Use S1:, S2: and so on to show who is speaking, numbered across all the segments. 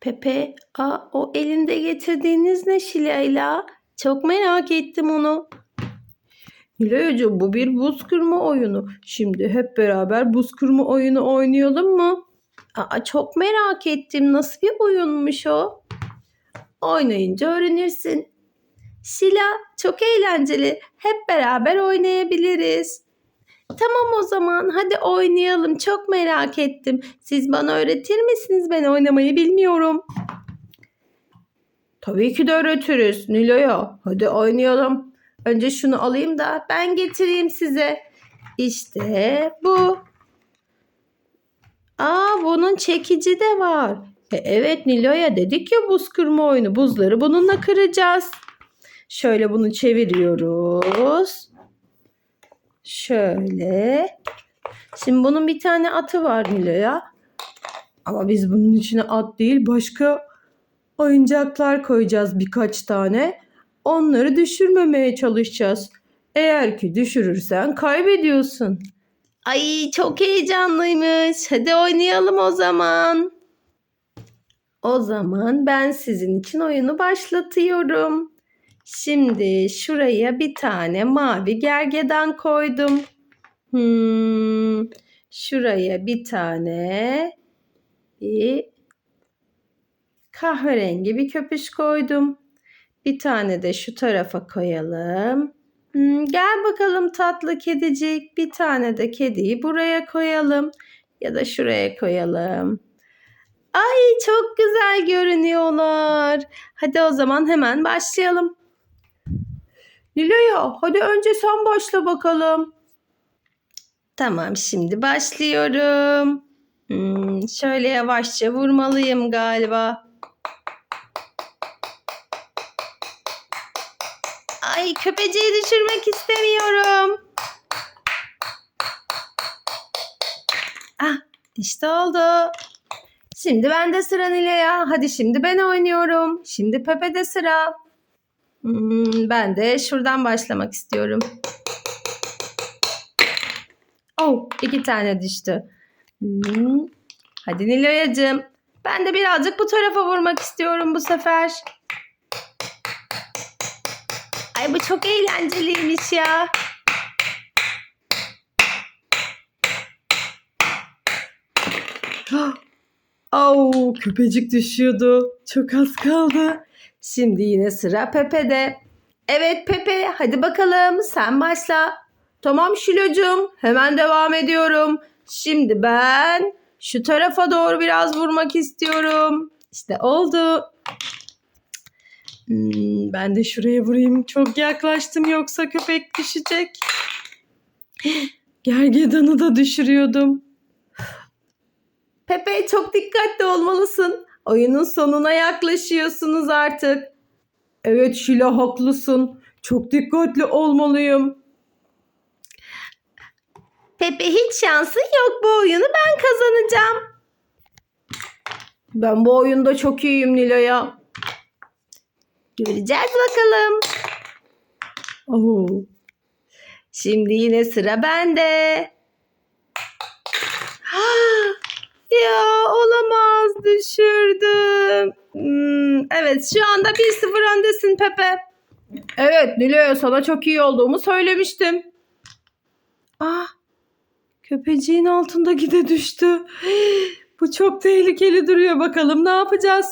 S1: Pepe, aa, o elinde getirdiğiniz ne Şilayla? Çok merak ettim onu. Nilay'cığım bu bir buz kırma oyunu. Şimdi hep beraber buz kırma oyunu oynayalım mı? Aa, çok merak ettim. Nasıl bir oyunmuş o? Oynayınca öğrenirsin. Şila çok eğlenceli. Hep beraber oynayabiliriz. Tamam o zaman hadi oynayalım. Çok merak ettim. Siz bana öğretir misiniz? Ben oynamayı bilmiyorum. Tabii ki de öğretiriz Nilo'ya. Hadi oynayalım. Önce şunu alayım da ben getireyim size. İşte bu. Aa bunun çekici de var. E, evet Nilo'ya dedik ya buz kırma oyunu. Buzları bununla kıracağız. Şöyle bunu çeviriyoruz. Şöyle. Şimdi bunun bir tane atı var Nilo'ya. Ama biz bunun içine at değil başka oyuncaklar koyacağız birkaç tane. Onları düşürmemeye çalışacağız. Eğer ki düşürürsen kaybediyorsun. Ay çok heyecanlıymış. Hadi oynayalım o zaman. O zaman ben sizin için oyunu başlatıyorum. Şimdi şuraya bir tane mavi gergedan koydum. Hmm, şuraya bir tane bir kahverengi bir köpüş koydum. Bir tane de şu tarafa koyalım. Hmm, gel bakalım tatlı kedicik. Bir tane de kediyi buraya koyalım. Ya da şuraya koyalım. Ay çok güzel görünüyorlar. Hadi o zaman hemen başlayalım. Nilo'ya hadi önce sen başla bakalım. Tamam şimdi başlıyorum. Hmm, şöyle yavaşça vurmalıyım galiba. Ay köpeceği düşürmek istemiyorum. Ah işte oldu. Şimdi bende sıra Nilo'ya. Hadi şimdi ben oynuyorum. Şimdi Pepe'de sıra. Hmm, ben de şuradan başlamak istiyorum. Oh, iki tane düştü. Hmm. Hadi Nilo'yacığım. Ben de birazcık bu tarafa vurmak istiyorum bu sefer. Ay bu çok eğlenceliymiş ya. Au, köpecik düşüyordu. Çok az kaldı. Şimdi yine sıra Pepe'de. Evet Pepe hadi bakalım sen başla. Tamam Şilo'cum hemen devam ediyorum. Şimdi ben şu tarafa doğru biraz vurmak istiyorum. İşte oldu. Hmm, ben de şuraya vurayım. Çok yaklaştım yoksa köpek düşecek. Gergedanı da düşürüyordum. Pepe çok dikkatli olmalısın. Oyunun sonuna yaklaşıyorsunuz artık. Evet Şila haklısın. Çok dikkatli olmalıyım. Pepe hiç şansın yok bu oyunu ben kazanacağım. Ben bu oyunda çok iyiyim Nilo'ya. Göreceğiz bakalım. Oo. Şimdi yine sıra bende. Ya olamaz düşürdüm. Hmm, evet şu anda 1-0 öndesin Pepe. Evet Nilo'ya sana çok iyi olduğumu söylemiştim. Ah köpeciğin altındaki de düştü. Bu çok tehlikeli duruyor bakalım ne yapacağız?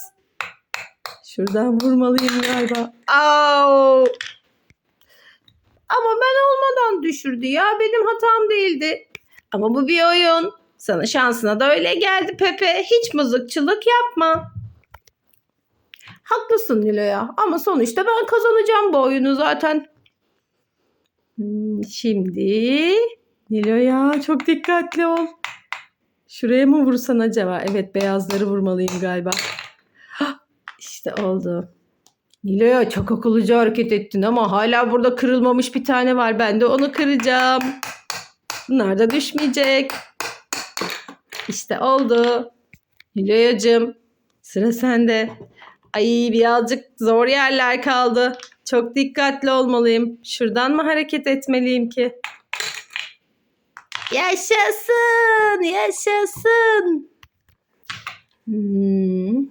S1: Şuradan vurmalıyım galiba. Au! Ama ben olmadan düşürdü ya benim hatam değildi. Ama bu bir oyun. Sana şansına da öyle geldi Pepe. Hiç mızıkçılık yapma. Haklısın Nilo'ya ama sonuçta ben kazanacağım bu oyunu zaten. Hmm, şimdi Nilo'ya çok dikkatli ol. Şuraya mı vursan acaba? Evet beyazları vurmalıyım galiba. Hah, İşte oldu. Nilo'ya çok akıllıca hareket ettin ama hala burada kırılmamış bir tane var. Ben de onu kıracağım. Bunlar da düşmeyecek. İşte oldu. Nilo'yacığım sıra sende. Ay birazcık zor yerler kaldı. Çok dikkatli olmalıyım. Şuradan mı hareket etmeliyim ki? Yaşasın, yaşasın. Hmm.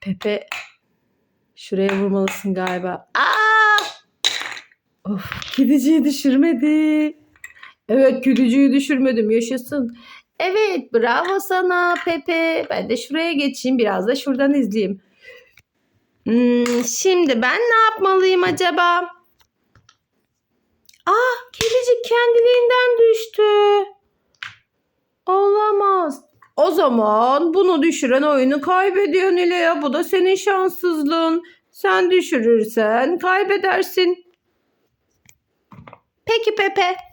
S1: Pepe şuraya vurmalısın galiba. Aa! Of, kediciyi düşürmedi. Evet, kediciyi düşürmedim. Yaşasın. Evet, bravo sana Pepe. Ben de şuraya geçeyim. Biraz da şuradan izleyeyim. Hmm, şimdi ben ne yapmalıyım acaba? Ah, kedicik kendiliğinden düştü. Olamaz. O zaman bunu düşüren oyunu kaybediyor Nilo'ya. Bu da senin şanssızlığın. Sen düşürürsen kaybedersin. Peki Pepe.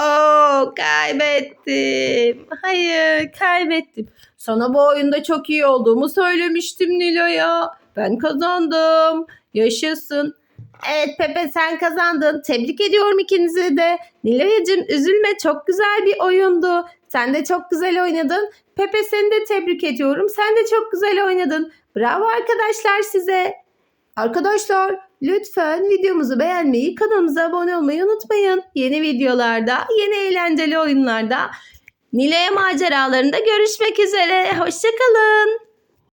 S1: Oo, kaybettim. Hayır, kaybettim. Sana bu oyunda çok iyi olduğumu söylemiştim Nilo'ya. Ben kazandım. Yaşasın. Evet Pepe sen kazandın. Tebrik ediyorum ikinizi de. Nilo'yacığım üzülme çok güzel bir oyundu. Sen de çok güzel oynadın. Pepe seni de tebrik ediyorum. Sen de çok güzel oynadın. Bravo arkadaşlar size. Arkadaşlar lütfen videomuzu beğenmeyi, kanalımıza abone olmayı unutmayın. Yeni videolarda, yeni eğlenceli oyunlarda Nilay maceralarında görüşmek üzere. Hoşçakalın.